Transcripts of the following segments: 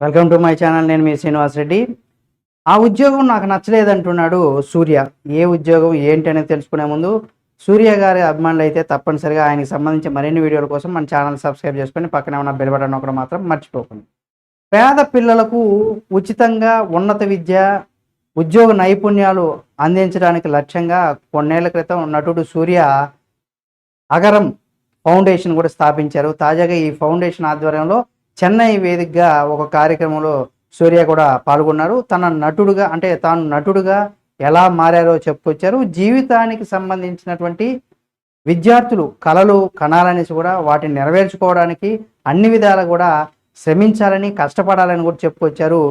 Welcome to my channel నేను మీ శ్రీనివాస్ రెడ్డి. ఆ ఉద్యోగం నాకు నచ్చలేదంటున్నాడు సూర్య. ఏ ఉద్యోగం ఏంటి అనేది తెలుసుకునే ముందు సూర్య గారి అభిమానులు అయితే తప్పనిసరిగా ఆయనకి సంబంధించి మరిన్ని వీడియోల కోసం మన ఛానల్ సబ్స్క్రైబ్ చేసుకొని పక్కనే ఉన్న బెల్ బటన్ ఒకటి మాత్రం మర్చిపోకండి. పేద పిల్లలకు ఉచితంగా ఉన్నత విద్య ఉద్యోగ నైపుణ్యాలు అందించడానికి లక్ష్యంగా కొన్నేళ్ళ క్రితం నటుడు సూర్య అగరం ఫౌండేషన్ కూడా స్థాపించారు. తాజాగా ఈ ఫౌండేషన్ ఆధ్వర్యంలో చెన్నై వేదికగా ఒక కార్యక్రమంలో సూర్య కూడా పాల్గొన్నారు. తన నటుడుగా అంటే తాను నటుడుగా ఎలా మారారో చెప్పుకొచ్చారు. జీవితానికి సంబంధించినటువంటి విద్యార్థులు కళలు కణాలనేసి కూడా వాటిని నెరవేర్చుకోవడానికి అన్ని విధాలు కూడా శ్రమించాలని కష్టపడాలని కూడా చెప్పుకొచ్చారు.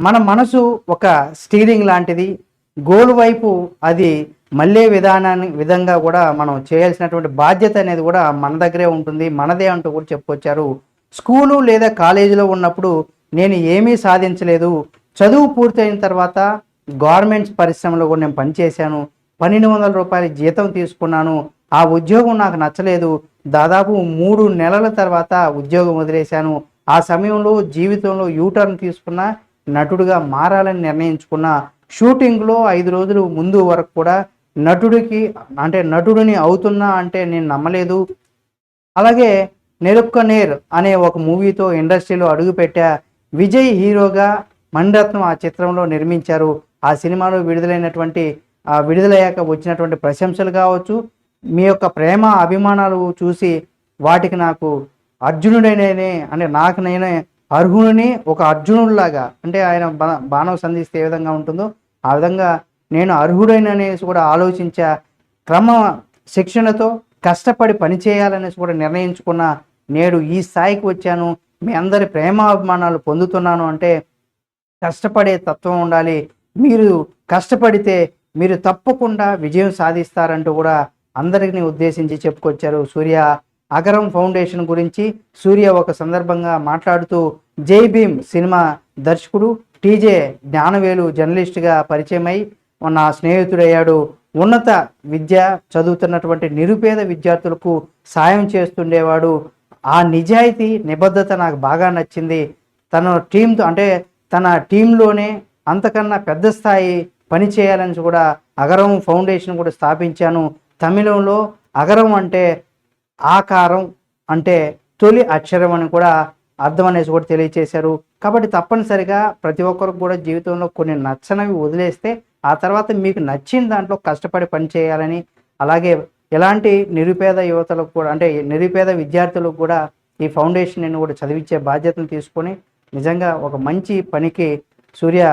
మన మనసు ఒక స్టీరింగ్ లాంటిది. గోల్ వైపు అది మళ్ళీ విధానాన్ని విధంగా కూడా మనం చేయాల్సినటువంటి బాధ్యత అనేది కూడా మన దగ్గరే ఉంటుంది. మనదే అంటూ కూడా చెప్పుకొచ్చారు. స్కూలు లేదా కాలేజీలో ఉన్నప్పుడు నేను ఏమీ సాధించలేదు. చదువు పూర్తయిన తర్వాత గవర్నమెంట్స్ పరిశ్రమలో కూడా నేను పనిచేశాను. పన్నెండు వందల రూపాయల జీతం తీసుకున్నాను. ఆ ఉద్యోగం నాకు నచ్చలేదు. దాదాపు మూడు నెలల తర్వాత ఉద్యోగం వదిలేశాను. ఆ సమయంలో జీవితంలో యూటర్న్ తీసుకున్న నటుడుగా మారాలని నిర్ణయించుకున్న షూటింగ్లో ఐదు రోజులు ముందు వరకు కూడా నటుడికి అంటే నటుడిని అవుతున్నా అంటే నేను నమ్మలేదు. అలాగే నెరుక్క నేర్ అనే ఒక మూవీతో ఇండస్ట్రీలో అడుగుపెట్టా విజయ్ హీరోగా మణిరత్నం ఆ చిత్రంలో నిర్మించారు. ఆ సినిమాలో విడుదలైనటువంటి ఆ విడుదలయ్యాక వచ్చినటువంటి ప్రశంసలు కావచ్చు మీ యొక్క ప్రేమ అభిమానాలు చూసి వాటికి నాకు అర్జునుడైననే అంటే నాకు నేనే అర్హుని ఒక అర్జునుడిలాగా అంటే ఆయన బా- బాణం సంధిస్తే ఏ విధంగా ఉంటుందో ఆ విధంగా నేను అర్హుడైననేసి కూడా ఆలోచించా క్రమ శిక్షణతో కష్టపడి పనిచేయాలనేసి కూడా నిర్ణయించుకున్న నేడు ఈ స్థాయికి వచ్చాను మీ అందరి ప్రేమాభిమానాలు పొందుతున్నాను అంటే కష్టపడే తత్వం ఉండాలి. మీరు కష్టపడితే మీరు తప్పకుండా విజయం సాధిస్తారంటూ కూడా అందరిని ఉద్దేశించి చెప్పుకొచ్చారు సూర్య అగరం ఫౌండేషన్ గురించి. సూర్య ఒక సందర్భంగా మాట్లాడుతూ జై భీమ్ సినిమా దర్శకుడు టీజే జ్ఞానవేలు జర్నలిస్ట్గా పరిచయమై నా స్నేహితుడయ్యాడు. ఉన్నత విద్య చదువుతున్నటువంటి నిరుపేద విద్యార్థులకు సాయం చేస్తుండేవాడు. ఆ నిజాయితీ నిబద్ధత నాకు బాగా నచ్చింది. తన టీంతో అంటే తన టీంలోనే అంతకన్నా పెద్ద స్థాయి పని చేయాలని కూడా అగరం ఫౌండేషన్ కూడా స్థాపించాను. తమిళంలో అగరం అంటే ఆకారం అంటే తొలి అక్షరం అని కూడా అర్థం అనేసి కూడా తెలియచేశారు. కాబట్టి తప్పనిసరిగా ప్రతి ఒక్కరికి కూడా జీవితంలో కొన్ని నచ్చనవి వదిలేస్తే ఆ తర్వాత మీకు నచ్చిన దాంట్లో కష్టపడి పని చేయాలని అలాగే ఎలాంటి నిరుపేద యువతలకు కూడా అంటే నిరుపేద విద్యార్థులకు కూడా ఈ ఫౌండేషన్ నేను కూడా చదివించే బాధ్యతను తీసుకొని నిజంగా ఒక మంచి పనికి సూర్య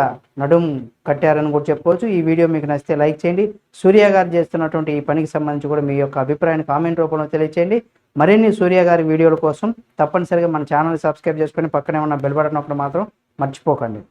నడుం కట్టారని కూడా చెప్పుకోవచ్చు. ఈ వీడియో మీకు నచ్చితే లైక్ చేయండి. సూర్య గారు చేస్తున్నటువంటి ఈ పనికి సంబంధించి కూడా మీ యొక్క అభిప్రాయాన్ని కామెంట్ రూపంలో తెలియచేయండి. మరిన్ని సూర్య గారి వీడియోల కోసం తప్పనిసరిగా మన ఛానల్ సబ్స్క్రైబ్ చేసుకొని పక్కనే ఉన్న బెల్ బటన్ ఒకటి మాత్రం మర్చిపోకండి.